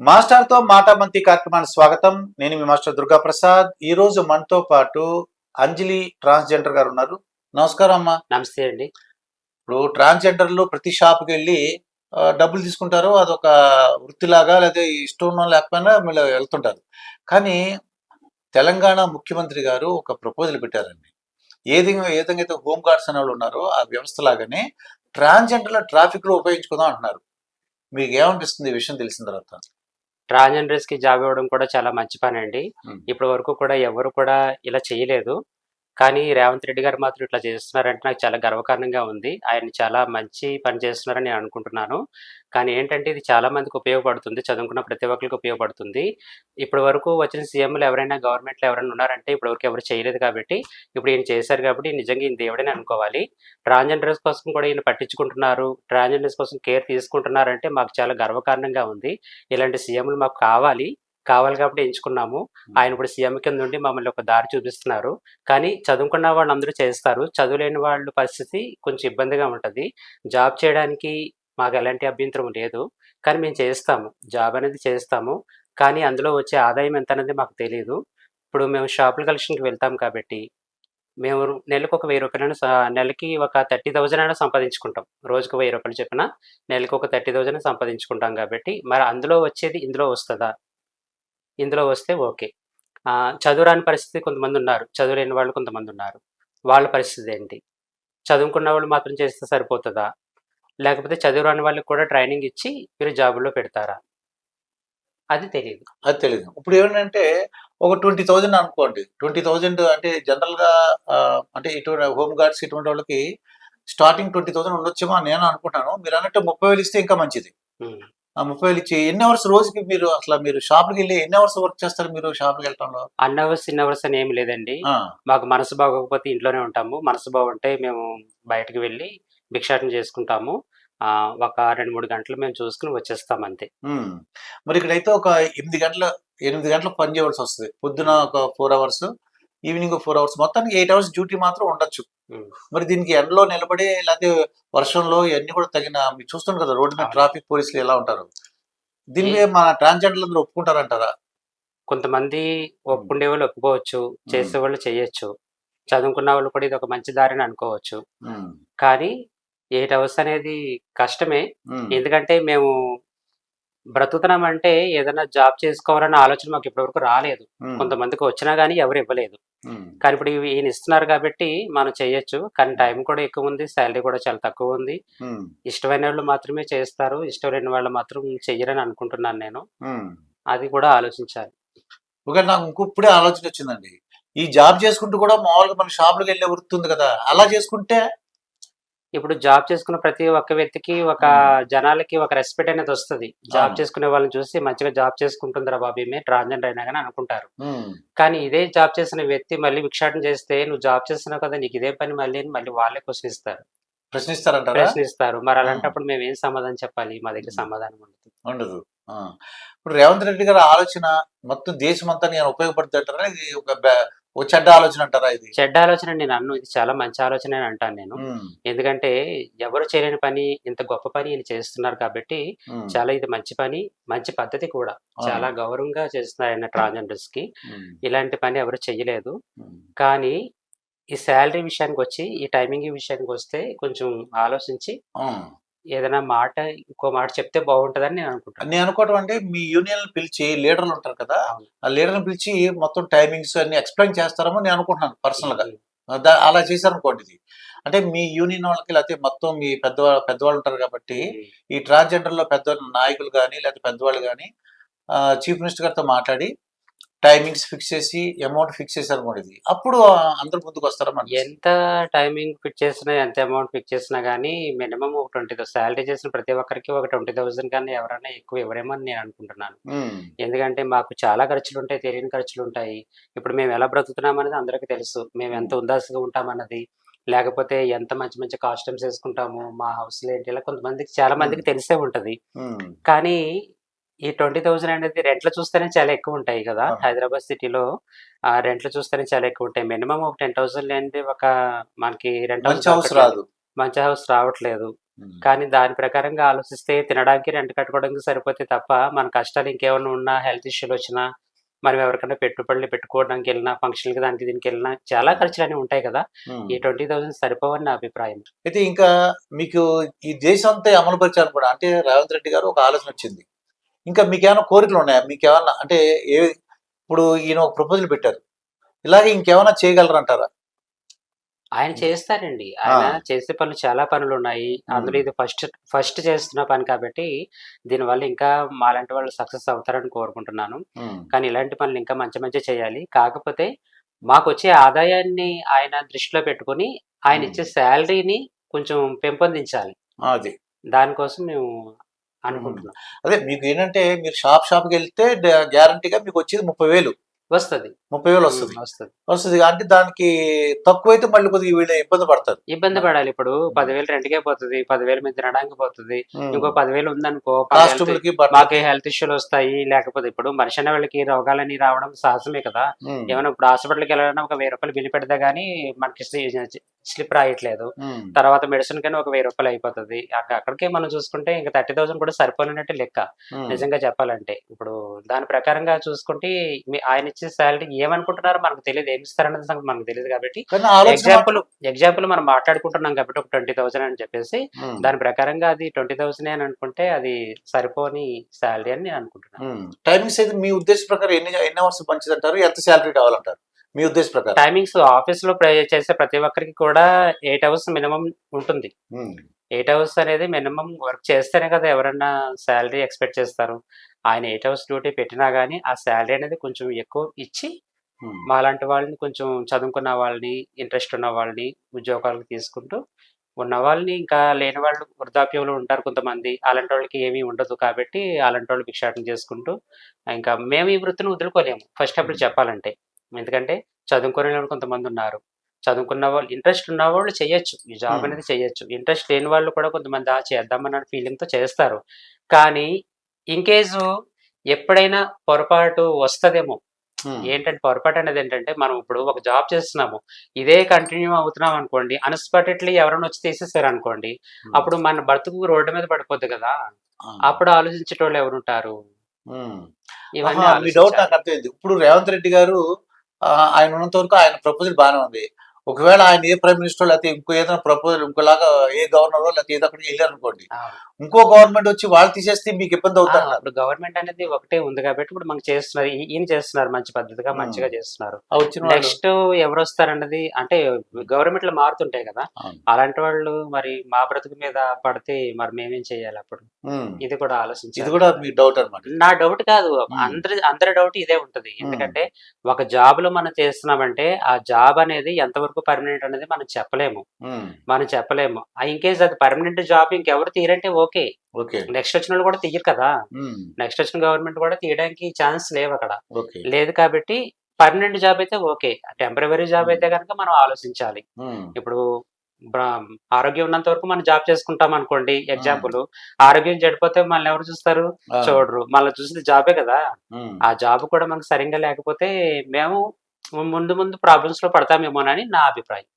మాస్టర్తో మాట మంతి కార్యక్రమానికి స్వాగతం. నేను మీ మాస్టర్ దుర్గా ప్రసాద్ ఈ రోజు మనతో పాటు అంజలి ట్రాన్స్జెండర్ గారు ఉన్నారు. నమస్కారం అమ్మా. నమస్తే అండి. ఇప్పుడు ట్రాన్స్జెండర్లు ప్రతి షాప్కి వెళ్ళి డబ్బులు తీసుకుంటారు. అదొక వృత్తిలాగా లేదా ఇష్టం లేకపోయినా వీళ్ళు వెళ్తుంటారు. కానీ తెలంగాణ ముఖ్యమంత్రి గారు ఒక ప్రపోజల్ పెట్టారండి. ఏది ఏ విధంగా అయితే హోమ్ గార్డ్స్ అనే వాళ్ళు ఉన్నారో ఆ వ్యవస్థ లాగానే ట్రాన్స్జెండర్ల ట్రాఫిక్లో ఉపయోగించుకుందాం అంటున్నారు. మీకు ఏమనిపిస్తుంది ఈ విషయం తెలిసిన తర్వాత? ట్రాన్స్జెండర్స్కి జాబ్ ఇవ్వడం కూడా చాలా మంచి పని అండి. ఇప్పటి వరకు కూడా ఎవరు కూడా ఇలా చేయలేదు కానీ రేవంత్ రెడ్డి గారు మాత్రం ఇట్లా చేస్తున్నారంటే నాకు చాలా గర్వకారణంగా ఉంది. ఆయన చాలా మంచి పని చేస్తున్నారని నేను అనుకుంటున్నాను. కానీ ఏంటంటే ఇది చాలా మందికి ఉపయోగపడుతుంది. చదువుకున్న ప్రతి ఒక్కరికి ఉపయోగపడుతుంది. ఇప్పటి వరకు వచ్చిన సీఎంలు ఎవరైనా గవర్నమెంట్లో ఎవరైనా ఉన్నారంటే ఇప్పటి వరకు ఎవరు చేయలేదు కాబట్టి ఇప్పుడు ఈయన చేశారు కాబట్టి నిజంగా ఈయన దేవుడని అనుకోవాలి. ట్రాన్స్జెండర్స్ కోసం కూడా ఈయన పట్టించుకుంటున్నారు. ట్రాన్స్జెండర్స్ కోసం కేర్ తీసుకుంటున్నారంటే మాకు చాలా గర్వకారణంగా ఉంది. ఇలాంటి సీఎంలు మాకు కావాలి. కావాలి కాబట్టి ఎంచుకున్నాము. ఆయన ఇప్పుడు సీఎం కింద ఉండి మమ్మల్ని ఒక దారి చూపిస్తున్నారు. కానీ చదువుకున్న వాళ్ళు అందరూ చేస్తారు. చదువులేని వాళ్ళ పరిస్థితి కొంచెం ఇబ్బందిగా ఉంటుంది. జాబ్ చేయడానికి మాకు ఎలాంటి అభ్యంతరం లేదు. కానీ మేము చేస్తాము. జాబ్ అనేది చేస్తాము. కానీ అందులో వచ్చే ఆదాయం ఎంత అనేది మాకు తెలియదు ఇప్పుడు మేము షాపుల కలెక్షన్కి వెళ్తాం కాబట్టి మేము నెలకు ఒక వెయ్యి రూపాయలను నెలకి ఒక థర్టీ థౌజండ్ అయినా సంపాదించుకుంటాం. రోజుకు వెయ్యి రూపాయలు చెప్పిన నెలకి ఒక థర్టీ థౌజండ్ సంపాదించుకుంటాం కాబట్టి మరి అందులో వచ్చేది ఇందులో వస్తుందా? ఇందులో వస్తే ఓకే. చదువురాని పరిస్థితి కొంతమంది ఉన్నారు. చదువులేని వాళ్ళు కొంతమంది ఉన్నారు. వాళ్ళ పరిస్థితి ఏంటి? చదువుకున్న వాళ్ళు మాత్రం చేస్తే సరిపోతుందా? లేకపోతే చదువురాని వాళ్ళకి కూడా ట్రైనింగ్ ఇచ్చి మీరు జాబుల్లో పెడతారా? అది తెలియదు అది తెలియదు ఇప్పుడు ఏమంటే ఒక ట్వంటీ థౌజండ్ అనుకోండి. ట్వంటీ థౌజండ్ అంటే జనరల్గా ఆ, అంటే ఇటువంటి హోమ్ గార్డ్స్ ఇటువంటి వాళ్ళకి స్టార్టింగ్ ట్వంటీ థౌసండ్ ఉండొచ్చేమో నేను అనుకుంటాను. మీరు అన్నట్టు ముప్పై వేలు ఇస్తే ఇంకా మంచిది. ముప్పై వేలు ఇచ్చి ఎన్ని అవర్స్ రోజుకి మీరు అసలు మీరు షాప్కి వెళ్ళి ఎన్ని అవర్స్ వర్క్ చేస్తారు మీరు షాప్కి వెళ్ళటంలో? అన్ అవర్స్ ఇన్ అవర్స్ అని ఏమి లేదండి. ఆ, మాకు మనసు బాగోకపోతే ఇంట్లోనే ఉంటాము. మనసు బాగుంటే మేము బయటకు వెళ్ళి భిక్షాటన చేసుకుంటాము. ఆ, ఒక రెండు మూడు గంటలు మేము చూసుకుని వచ్చేస్తాం అంతే. ఉమ్. మరి ఇక్కడైతే ఒక ఎనిమిది గంటల ఎనిమిది గంటలు పని చేయవలసి వస్తుంది. పొద్దున ఒక four hours evening four hours. మొత్తానికి ఎయిట్ అవర్స్ డ్యూటీ మాత్రం ఉండొచ్చు. మరి దీనికి ఎండలో నిలబడి లేకపోతే వర్షంలో ఇవన్నీ కూడా తగిన మీరు చూస్తున్నారు కదా రోడ్డు మీద. ట్రాఫిక్ పోలీసులు ఎలా ఉంటారు? దీని మీద మన ట్రాన్స్జెండర్లు అందరూ ఒప్పుకుంటారంటారా? కొంతమంది ఒప్పుకునే వాళ్ళు ఒప్పుకోవచ్చు చేసే వాళ్ళు చేయొచ్చు చదువుకున్న వాళ్ళు కూడా ఇది ఒక మంచి దారిని అనుకోవచ్చు. కానీ ఎయిట్ అవర్స్ అనేది కష్టమే. ఎందుకంటే మేము బ్రతుకుతున్నాం అంటే ఏదైనా జాబ్ చేసుకోవాలన్న ఆలోచన మాకు ఇప్పటివరకు రాలేదు. కొంతమందికి వచ్చినా కానీ ఎవరు ఇవ్వలేదు. కానీ ఇప్పుడు ఈయన ఇస్తున్నారు కాబట్టి మనం చేయొచ్చు. కానీ టైం కూడా ఎక్కువ ఉంది. శాలరీ కూడా చాలా తక్కువ ఉంది. ఇష్టమైన వాళ్ళు మాత్రమే చేస్తారు. ఇష్టం లేని వాళ్ళు మాత్రం చెయ్యరని అనుకుంటున్నాను నేను. అది కూడా ఆలోచించాలి. నాకు ఇంకో ఇప్పుడే ఆలోచన వచ్చిందండి. ఈ జాబ్ చేసుకుంటూ కూడా మామూలుగా మన షాపులకు వెళ్ళే వృత్తి ఉంది కదా. అలా చేసుకుంటే ఇప్పుడు జాబ్ చేసుకున్న ప్రతి ఒక్క వ్యక్తికి ఒక. జనాలకి ఒక రెస్పెక్ట్ అనేది వస్తుంది జాబ్. చేసుకునే వాళ్ళని చూసి మంచిగా జాబ్ చేసుకుంటుందిరా బాబు ఈమె ట్రాన్స్జెండర్ అయినా కానీ అనుకుంటారు. కానీ ఇదే జాబ్ చేసిన వ్యక్తి మళ్ళీ భిక్షాటన చేస్తే నువ్వు జాబ్ చేస్తున్నావు కదా నీకు ఇదే పని మళ్ళీ మళ్ళీ వాళ్ళే క్వశ్చన్ ఇస్తారు ప్రశ్నిస్తారంటారా ప్రశ్నిస్తారు మరి అలాంటప్పుడు మేము ఏం సమాధానం చెప్పాలి మా దగ్గర. సమాధానం ఉండదు ఉండదు. ఇప్పుడు రేవంత్ రెడ్డి గారి ఆలోచన మొత్తం దేశం అంతా నేను ఉపయోగపడుతుంది అంటారా ఇది ఒక ఒక చెడ్డ ఆలోచన అంటారా ఇది చెడ్డ ఆలోచన నేను అన్ను ఇది చాలా మంచి ఆలోచన అని అంటాను నేను. ఎందుకంటే ఎవరు చేయలేని పని ఇంత గొప్ప పని ఈయన చేస్తున్నారు కాబట్టి. చాలా ఇది మంచి పని మంచి పద్ధతి కూడా. చాలా గౌరవంగా చేస్తున్నారు ఆయన ట్రాన్స్జెండర్స్కి. ఇలాంటి పని ఎవరు చెయ్యలేదు ఉమ్. కానీ ఈ శాలరీ విషయానికి వచ్చి ఈ టైమింగ్ విషయానికి వస్తే కొంచెం ఆలోచించి. ఏదైనా మాట ఇంకో మాట చెప్తే బాగుంటుందని నేను అనుకుంటాను నేను అనుకోవటం అంటే మీ యూనియన్ పిలిచి లీడర్లు ఉంటారు కదా. ఆ లీడర్ని పిలిచి మొత్తం టైమింగ్స్ అన్ని ఎక్స్ప్లెయిన్ చేస్తారేమో నేను అనుకుంటున్నాను పర్సనల్గా అలా చేశారనుకోండి ఇది. అంటే మీ యూనియన్ వాళ్ళకి లేకపోతే మొత్తం మీ పెద్దవాళ్ళు పెద్దవాళ్ళు ఉంటారు కాబట్టి ఈ ట్రాన్స్జెండర్లో పెద్ద నాయకులు కానీ లేకపోతే పెద్దవాళ్ళు కానీ చీఫ్ మినిస్టర్ గారితో మాట్లాడి టైమింగ్స్ ఫిక్స్ చేసి అమౌంట్ ఫిక్స్ చేశారు అనుకోండి ఇది. అప్పుడు అందరు ముందుకు వస్తారా మనకి ఎంత టైమింగ్ ఫిక్స్ చేసినా ఎంత అమౌంట్ ఫిక్స్ చేసినా కానీ మినిమం ఒక ట్వంటీ శాలరీ చేసిన ప్రతి ఒక్కరికి ఒక ట్వంటీ థౌసండ్ కానీ ఎవరైనా ఎక్కువ ఇవ్వరేమో అని నేను అనుకుంటున్నాను. ఎందుకంటే మాకు చాలా ఖర్చులు ఉంటాయి తెలియని ఖర్చులు ఉంటాయి ఇప్పుడు మేము ఎలా బ్రతుకుతున్నాం అనేది అందరికీ తెలుసు. మేము ఎంత ఉదాసగా ఉంటామన్నది లేకపోతే ఎంత మంచి మంచి కాస్ట్యూమ్స్ వేసుకుంటాము మా హౌస్ ఏంటి ఇలా కొంతమందికి చాలా మందికి తెలిసే ఉంటది. కానీ ఈ ట్వంటీ థౌసండ్ అనేది రెంట్లు చూస్తేనే చాలా ఎక్కువ ఉంటాయి కదా. హైదరాబాద్ సిటీలో. ఆ రెంట్లు చూస్తేనే చాలా ఎక్కువ ఉంటాయి. మినిమం ఒక టెన్ థౌసండ్ లేనిది ఒక మనకి రెంట్ హౌస్ రాదు. మంచి హౌస్ రావట్లేదు. కానీ దాని ప్రకారంగా ఆలోచిస్తే తినడానికి రెంట్ కట్టుకోవడానికి సరిపోతే తప్ప మన కష్టాలు ఇంకేమైనా ఉన్నా హెల్త్ ఇష్యూలు వచ్చినా మనం ఎవరికైనా పెట్టుబడులు పెట్టుకోవడానికి వెళ్ళినా ఫంక్షన్కి దానికి దీనికి వెళ్ళినా చాలా ఖర్చులు అనేవి ఉంటాయి కదా. ఈ ట్వంటీ థౌసండ్ సరిపోవని నా అభిప్రాయం. అయితే ఇంకా మీకు ఈ దేశం అంతా కూడా. అంటే రేవంత్ రెడ్డి గారు ఒక ఆలోచన వచ్చింది. ఇంకా మీకు ఏమైనా కోరికలు ఉన్నాయా? మీకు ఏమన్నా అంటే ఏ ఇప్పుడు ఈయన ఒక ప్రపోజల్ పెట్టారు. ఇలాగే ఇంకేమైనా చేయగలరు అంటారా ఆయన చేస్తారండి. ఆయన. చేసే పనులు చాలా పనులు ఉన్నాయి అందులో. ఇది ఫస్ట్ ఫస్ట్ చేస్తున్న పని కాబట్టి దీనివల్ల ఇంకా మాలాంటి వాళ్ళు సక్సెస్ అవుతారని కోరుకుంటున్నాను. కానీ ఇలాంటి పనులు ఇంకా మంచి మంచి చేయాలి. కాకపోతే మాకు వచ్చే ఆదాయాన్ని ఆయన దృష్టిలో పెట్టుకొని ఆయన. ఇచ్చే శాలరీని కొంచెం పెంపొందించాలి. అది. దానికోసం మేము అనుకుంటున్నాం. అదే మీకు ఏంటంటే మీరు షాప్ షాప్కి వెళ్తే గ్యారంటీగా మీకు వచ్చేది ముప్పై వేలు. వస్తుంది. ముప్పై వేలు వస్తుంది. వస్తుంది. వస్తుంది అంటే దానికి తక్కువైతే మళ్ళీ కొద్దిగా వీళ్ళు ఇబ్బంది పడతారు. ఇబ్బంది పడాలి ఇప్పుడు. పదివేలు రెంట్కే పోతుంది. పదివేలు మీద తినడానికి పోతుంది. ఇంకో పదివేలు ఉందనుకో మాకు హెల్త్ ఇష్యూలు వస్తాయి. లేకపోతే ఇప్పుడు మనిషి అనే వాళ్ళకి రోగాలని రావడం సహజమే కదా. ఏమైనా ఇప్పుడు హాస్పిటల్కి వెళ్ళాలన్నా ఒక వెయ్యి రూపాయలు బిల్లు పెడితే గానీ మనకి స్లిప్ రాయట్లేదు. తర్వాత మెడిసిన్ కానీ ఒక వెయ్యి రూపాయలు అయిపోతుంది అక్క- అక్కడికే మనం చూసుకుంటే ఇంకా థర్టీ థౌసండ్ కూడా సరిపోయినట్టు లెక్క. నిజంగా చెప్పాలంటే ఇప్పుడు దాని ప్రకారంగా చూసుకుంటే మీ- ఆయన ఇచ్చే శాలరీ ఏమనుకుంటున్నారో మనకు తెలియదు ఏమి ఇస్తారన్నది సంగతి మనకు తెలియదు కాబట్టి ఎగ్జాంపుల్ ఎగ్జాంపుల్ మనం మాట్లాడుకుంటున్నాం కాబట్టి ఒక ట్వంటీ థౌసండ్ అని చెప్పేసి. దాని ప్రకారంగా అది ట్వంటీ థౌసండ్ అని అనుకుంటే అది సరిపోని శాలరీ అని నేను అనుకుంటున్నాను. టైమింగ్స్ అయితే మీ ఉద్దేశ ప్రకారం ఎన్ని ఎన్ని అవర్స్ మంచిది అంటారు ఎంత శాలరీ కావాలంటారు మీ ఉద్దేశ ప్రకారం? టైమింగ్స్ ఆఫీస్లో చేసే ప్రతి ఒక్కరికి కూడా ఎయిట్ అవర్స్ మినిమం ఉంటుంది. ఎయిట్ అవర్స్ అనేది మినిమం వర్క్ చేస్తేనే కదా ఎవరన్నా శాలరీ ఎక్స్పెక్ట్ చేస్తారు. ఆయన ఎయిట్ అవర్స్ డ్యూటీ పెట్టినా కానీ ఆ శాలరీ అనేది కొంచెం ఎక్కువ ఇచ్చి ఉమ్. మాలాంటి వాళ్ళని కొంచెం చదువుకున్న వాళ్ళని ఇంట్రెస్ట్ ఉన్న వాళ్ళని ఉద్యోగాలకు తీసుకుంటూ ఉన్న వాళ్ళని ఇంకా లేని వాళ్ళు వృద్ధాప్యంలో ఉంటారు కొంతమంది. అలాంటి వాళ్ళకి ఏమీ ఉండదు కాబట్టి అలాంటి వాళ్ళు భిక్షాటన చేసుకుంటూ ఇంకా మేము ఈ వృత్తిని వదులుకోలేము. ఫస్ట్ అప్పుడు చెప్పాలంటే. ఎందుకంటే చదువుకునే వాళ్ళు కొంతమంది ఉన్నారు చదువుకున్న వాళ్ళు ఇంట్రెస్ట్ ఉన్న వాళ్ళు చేయొచ్చు ఈ జాబ్ Hmm. అనేది చేయొచ్చు ఇంట్రెస్ట్ లేని వాళ్ళు కూడా కొంతమంది ఆ చేద్దామన్న ఫీలింగ్తో చేస్తారు కానీ ఇన్ కేసు ఎప్పుడైనా పొరపాటు వస్తదేమో ఉమ్. ఏంటంటే పొరపాటు అనేది ఏంటంటే మనం ఇప్పుడు ఒక జాబ్ చేస్తున్నాము ఇదే కంటిన్యూ అవుతున్నాం అనుకోండి అన్ఎక్స్పెక్టెడ్లీ ఎవరైనా వచ్చి తీసేసారు అనుకోండి ఉమ్. అప్పుడు మన బతుకు రోడ్డు మీద పడిపోద్ది కదా. అప్పుడు ఆలోచించేటోళ్ళు ఎవరు ఉంటారు ఉమ్. ఇవన్నీ డౌట్. నాకు అర్థమైంది ఇప్పుడు రేవంత్ రెడ్డి గారు ఆయన ఉన్నంత వరకు ఆయన ప్రపోజల్ బాగానే ఉంది. ఒకవేళ ఆయన ఏ ప్రైమ్ మినిస్టర్ లేకపోతే ఇంకో ఏదైనా ప్రపోజల్ ఇంకోలాగా ఏ గవర్నర్ లేకపోతే ఏదో అక్కడికి వెళ్ళారు అనుకోండి ఇంకో గవర్నమెంట్ వచ్చి వాళ్ళు తీసేస్తే మీకు ఇబ్బంది అవుతారు? ఇప్పుడు గవర్నమెంట్ అనేది ఒకటే ఉంది కాబట్టి ఇప్పుడు మనకి చేస్తున్నారు ఈయన చేస్తున్నారు మంచి పద్ధతిగా. మంచిగా చేస్తున్నారు. నెక్స్ట్ ఎవరు వస్తారన్నది అంటే గవర్నమెంట్లో మారుతుంటాయి కదా. అలాంటి వాళ్ళు మరి మా బ్రతుకు మీద పడితే మరి మేమేం చేయాలి అప్పుడు. ఇది కూడా ఆలోచించాలి. ఇది కూడా మీ డౌట్ అనమాట నా డౌట్ కాదు. అందరి అందరి డౌట్ ఇదే ఉంటది. ఎందుకంటే ఒక జాబ్లో మనం చేస్తున్నామంటే ఆ జాబ్ అనేది ఎంతవరకు పర్మనెంట్ అనేది మనం చెప్పలేము. మనం చెప్పలేము. ఇన్ కేస్ అది పర్మనెంట్ జాబ్ ఇంకెవరు తీరంటే ఓకే. ఓకే. నెక్స్ట్ వచ్చిన వాళ్ళు కూడా తీయరు కదా. నెక్స్ట్ వచ్చిన గవర్నమెంట్ కూడా తీయడానికి ఛాన్స్ లేవు అక్కడ. లేదు కాబట్టి పర్మనెంట్ జాబ్ అయితే ఓకే. టెంపరీ జాబ్ అయితే కనుక మనం ఆలోచించాలి. ఇప్పుడు ఆరోగ్యం ఉన్నంత వరకు మనం జాబ్ చేసుకుంటాం అనుకోండి ఎగ్జాంపుల్ ఆరోగ్యం చెడిపోతే మనల్ని ఎవరు చూస్తారు. చూడరు. మళ్ళీ చూసింది జాబే కదా. ఆ జాబ్ కూడా మనకు సరిగ్గా లేకపోతే మేము ముందు ముందు ప్రాబ్లమ్స్లో పడతామేమోనని నా అభిప్రాయం.